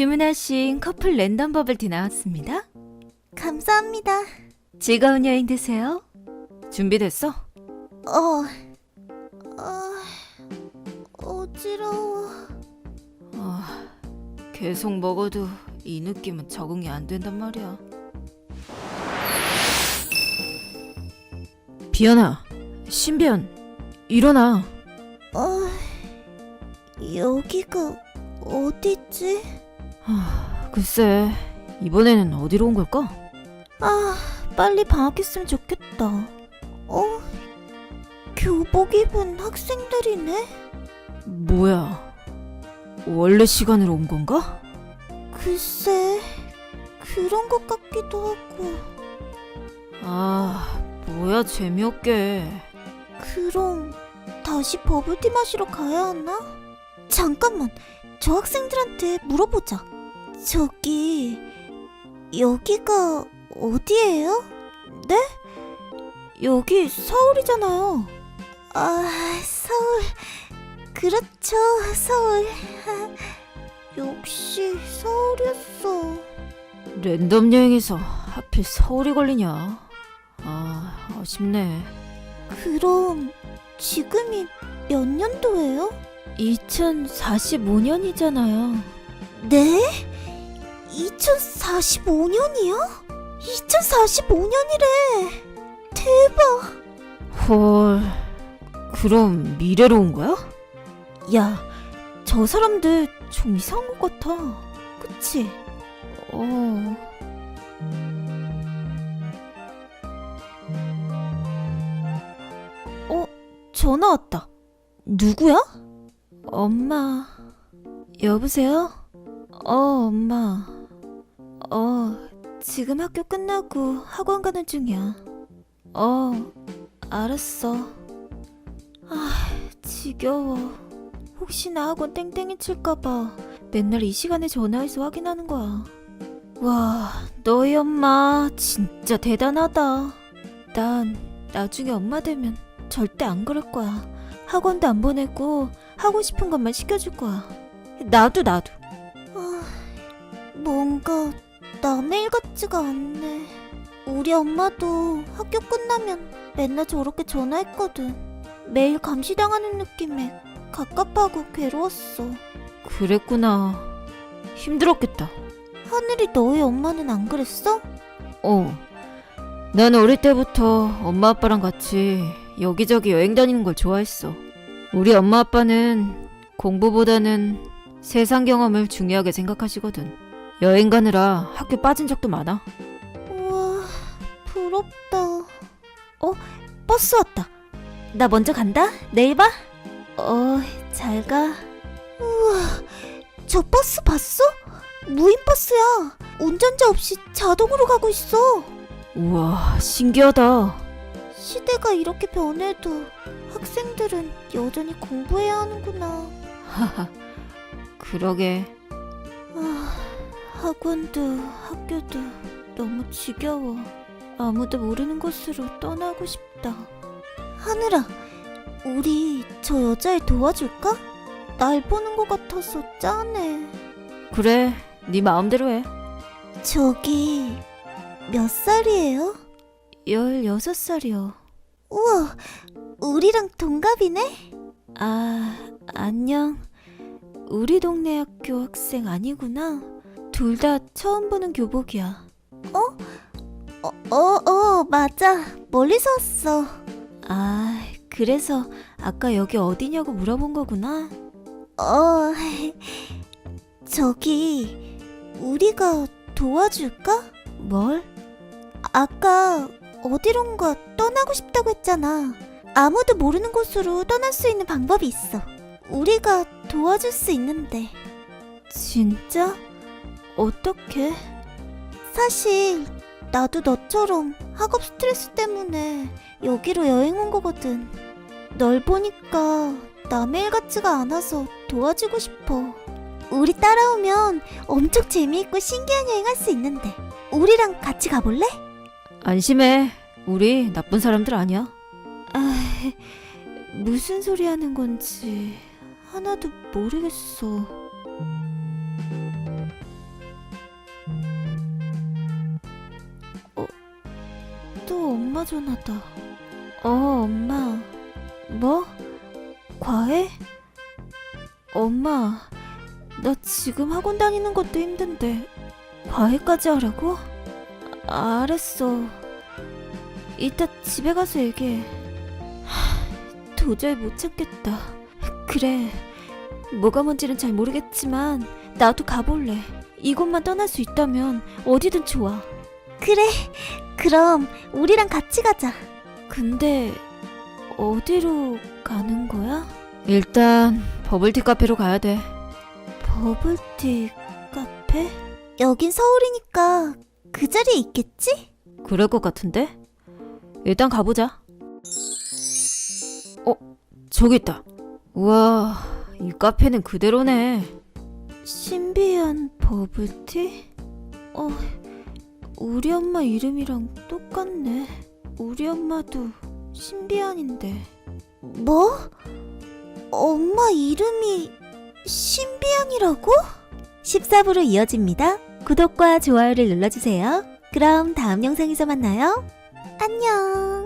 주문하신 커플 랜덤 버블티 나왔습니다. 감사합니다. 즐거운 여행 되세요. 준비됐어? 어, 어, 어지러워. 아, 계속 먹어도 이 느낌은 적응이 안 된단 말이야. 비연아, 신비연, 일어나. 어, 여기가 어디지? 아, 글쎄, 이번에는 어디로 온 걸까? 아, 빨리 방학했으면 좋겠다. 어, 교복 입은 학생들이네? 뭐야, 원래 시간으로 온 건가? 글쎄, 그런 것 같기도 하고. 아, 뭐야 재미없게. 그럼 다시 버블티 마시러 가야 하나? 잠깐만, 저 학생들한테 물어보자. 저기 여기가 어디예요? 네? 여기 서울이잖아요. 아, 서울. 그렇죠, 서울. 역시 서울이었어. 랜덤 여행에서 하필 서울이 걸리냐? 아, 아쉽네. 그럼 지금이 몇 년도예요? 2045년이잖아요. 네? 2045년이요? 2045년이래. 대박. 헐, 그럼 미래로 온 거야? 야, 저 사람들 좀 이상한 것 같아. 그치? 어. 어, 전화 왔다. 누구야? 엄마. 여보세요? 어, 엄마. 어, 지금 학교 끝나고 학원 가는 중이야. 어, 알았어. 아, 지겨워. 혹시나 학원 땡땡이 칠까봐 맨날 이 시간에 전화해서 확인하는 거야. 와, 너희 엄마 진짜 대단하다. 난 나중에 엄마 되면 절대 안 그럴 거야. 학원도 안 보내고 하고 싶은 것만 시켜줄 거야. 나도 나도. 아, 뭔가 남의 일 같지가 않네. 우리 엄마도 학교 끝나면 맨날 저렇게 전화했거든. 매일 감시당하는 느낌에 갑갑하고 괴로웠어. 그랬구나. 힘들었겠다. 하늘이 너희 엄마는 안 그랬어? 어. 난 어릴 때부터 엄마 아빠랑 같이 여기저기 여행 다니는 걸 좋아했어. 우리 엄마 아빠는 공부보다는 세상 경험을 중요하게 생각하시거든. 여행 가느라 학교 빠진 적도 많아. 우와, 부럽다. 어, 버스 왔다. 나 먼저 간다. 내일 봐. 어, 잘 가. 우와, 저 버스 봤어? 무인 버스야. 운전자 없이 자동으로 가고 있어. 우와, 신기하다. 시대가 이렇게 변해도 학생들은 여전히 공부해야 하는구나. 하하. 그러게. 아, 학원도 학교도 너무 지겨워. 아무도 모르는 곳으로 떠나고 싶다. 하늘아, 우리 저 여자애 도와줄까? 날 보는 것 같아서 짠해. 그래, 네 마음대로 해. 저기 몇 살이에요? 16살이요. 우와, 우리랑 동갑이네? 아, 안녕. 우리 동네 학교 학생 아니구나. 둘 다 처음 보는 교복이야. 어, 어, 어, 맞아. 멀리서 왔어. 아, 그래서 아까 여기 어디냐고 물어본 거구나. 어, 저기, 우리가 도와줄까? 뭘? 아까 어디론가 떠나고 싶다고 했잖아. 아무도 모르는 곳으로 떠날 수 있는 방법이 있어. 우리가 도와줄 수 있는데. 진짜? 어떻게? 사실, 나도 너처럼 학업 스트레스 때문에 여기로 여행 온 거거든. 널 보니까 남의 일 같지가 않아서 도와주고 싶어. 우리 따라오면 엄청 재미있고 신기한 여행 할 수 있는데. 우리랑 같이 가볼래? 안심해. 우리 나쁜 사람들 아니야. 아, 무슨 소리 하는 건지 하나도 모르겠어. 어, 또 엄마 전화다. 어, 엄마. 뭐? 과외? 엄마, 나 지금 학원 다니는 것도 힘든데 과외까지 하라고? 아, 알았어. 이따 집에 가서 얘기해. 하, 도저히 못 참겠다. 그래. 뭐가 뭔지는 잘 모르겠지만 나도 가볼래. 이곳만 떠날 수 있다면 어디든 좋아. 그래. 그럼 우리랑 같이 가자. 근데 어디로 가는 거야? 일단 버블티 카페로 가야 돼. 버블티 카페? 여긴 서울이니까 그 자리에 있겠지? 그럴 것 같은데? 일단 가보자. 어, 저기 있다. 우와, 이 카페는 그대로네. 신비한 버블티? 어, 우리 엄마 이름이랑 똑같네. 우리 엄마도 신비한인데. 뭐? 엄마 이름이 신비한이라고? 14부로 이어집니다. 구독과 좋아요를 눌러주세요. 그럼 다음 영상에서 만나요. 안녕.